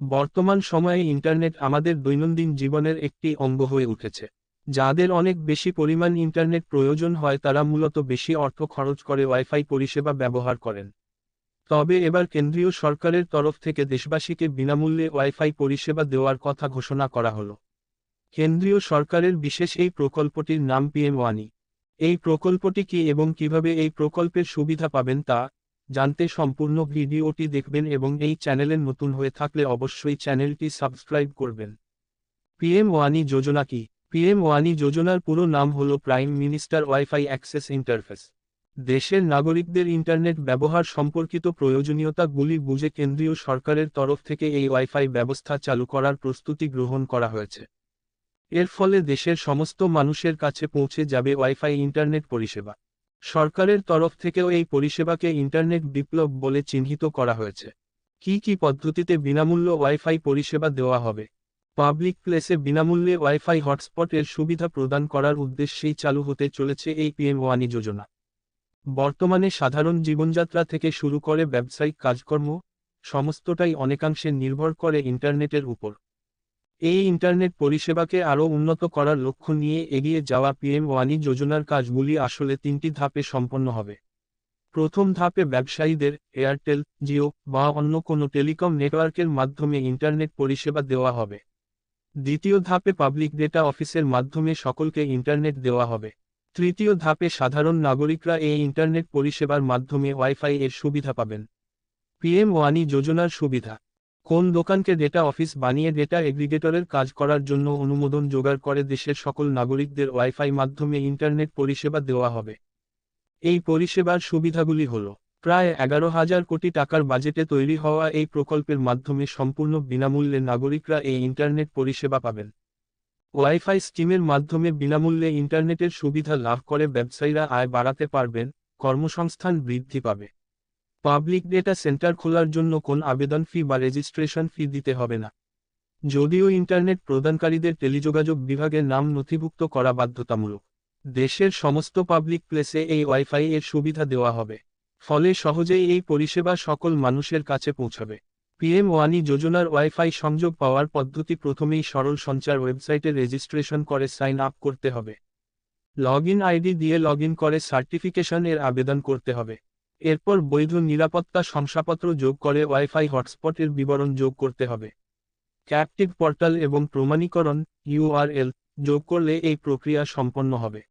বর্তমান সময়ে ইন্টারনেট আমাদের দৈনন্দিন জীবনের একটি অঙ্গ হয়ে উঠেছে। যাদের অনেক বেশি পরিমাণ ইন্টারনেট প্রয়োজন হয় তারা মূলত বেশি অর্থ খরচ করে ওয়াইফাই পরিষেবা ব্যবহার করেন। তবে এবার কেন্দ্রীয় সরকারের তরফ থেকে দেশবাসীকে বিনামূল্যে ওয়াইফাই পরিষেবা দেওয়ার কথা ঘোষণা করা হলো। কেন্দ্রীয় সরকারের বিশেষ এই প্রকল্পটির নাম পিএম ওয়ানি। এই প্রকল্পটি কি এবং কীভাবে এই প্রকল্পের সুবিধা পাবেন তা জানতে সম্পূর্ণ ভিডিওটি দেখবেন এবং এই চ্যানেলে নতুন হয়ে থাকলে অবশ্যই চ্যানেলটি সাবস্ক্রাইব করবেন। পিএম ওয়ানি যোজনা কি? পিএম ওয়ানি যোজনার পুরো নাম হল prime minister wifi access interface. দেশের নাগরিকদের ইন্টারনেট ব্যবহার সম্পর্কিত প্রয়োজনীয়তাগুলি বুঝে কেন্দ্রীয় সরকারের তরফ থেকে এই ওয়াইফাই ব্যবস্থা চালু করার প্রস্তুতি গ্রহণ করা হয়েছে। এর ফলে দেশের সমস্ত মানুষের কাছে পৌঁছে যাবে ওয়াইফাই ইন্টারনেট পরিষেবা। সরকারের তরফ থেকেও এই পরিষেবাকে ইন্টারনেট বিপ্লব বলে চিহ্নিত করা হয়েছে। কি কি পদ্ধতিতে বিনামূল্য ওয়াইফাই পরিষেবা দেওয়া হবে? পাবলিক প্লেসে বিনামূল্যে ওয়াইফাই হটস্পট এর সুবিধা প্রদান করার উদ্দেশ্যেই চালু হতে চলেছে এই পিএম ওয়ানি যোজনা। বর্তমানে সাধারণ জীবনযাত্রা থেকে শুরু করে ব্যবসায়িক কাজকর্ম, সমস্তটাই অনেকাংশে নির্ভর করে ইন্টারনেটের উপর। এই ইন্টারনেট পরিষেবাকে আরও উন্নত করার লক্ষ্য নিয়ে এগিয়ে যাওয়া পিএম ওয়ানি যোজনার কাজগুলি আসলে তিনটি ধাপে সম্পন্ন হবে। প্রথম ধাপে ব্যবসায়ীদের এয়ারটেল, জিও বা অন্য কোনো টেলিকম নেটওয়ার্কের মাধ্যমে ইন্টারনেট পরিষেবা দেওয়া হবে। দ্বিতীয় ধাপে পাবলিক ডেটা অফিসের মাধ্যমে সকলকে ইন্টারনেট দেওয়া হবে। তৃতীয় ধাপে সাধারণ নাগরিকরা এই ইন্টারনেট পরিষেবার মাধ্যমে ওয়াইফাই এর সুবিধা পাবেন। পিএম ওয়ানি যোজনার সুবিধা। কোন দোকানকে ডেটা অফিস বানিয়ে ডেটা এগ্রিগেটরের কাজ করার জন্য অনুমোদন জোগাড় করে দেশের সকল নাগরিকদের ওয়াইফাই মাধ্যমে ইন্টারনেট পরিষেবা দেওয়া হবে? এই পরিষেবার সুবিধাগুলি হল, প্রায় এগারো হাজার কোটি টাকার বাজেটে তৈরি হওয়া এই প্রকল্পের মাধ্যমে সম্পূর্ণ বিনামূল্যে নাগরিকরা এই ইন্টারনেট পরিষেবা পাবেন। ওয়াইফাই স্কিমের মাধ্যমে বিনামূল্যে ইন্টারনেটের সুবিধা লাভ করে ব্যবসায়ীরা আয় বাড়াতে পারবেন, কর্মসংস্থান বৃদ্ধি পাবে। পাবলিক ডেটা সেন্টার খোলার জন্য কোন আবেদন ফি বা রেজিস্ট্রেশন ফি দিতে হবে না। যদিও ইন্টারনেট প্রদানকারীদের টেলিযোগাযোগ বিভাগের নাম নথিভুক্ত করা বাধ্যতামূলক, দেশের সমস্ত পাবলিক প্লেসে এই ওয়াইফাই এর সুবিধা দেওয়া হবে। ফলে সহজেই এই পরিষেবা সকল মানুষের কাছে পৌঁছাবে। পিএম ওয়ানি যোজনার ওয়াইফাই সংযোগ পাওয়ার পদ্ধতি প্রথমেই সরল সঞ্চার ওয়েবসাইটে রেজিস্ট্রেশন করে সাইন আপ করতে হবে। লগ আইডি দিয়ে লগ করে সার্টিফিকেশন এর আবেদন করতে হবে। এরপর বৈধ নিরাপত্তা শংসাপত্র যোগ করে ওয়াইফাই হটস্পটের বিবরণ যোগ করতে হবে। ক্যাপটিভ পোর্টাল এবং প্রমাণীকরণ, ইউআরএল, যোগ করলে এই প্রক্রিয়া সম্পন্ন হবে।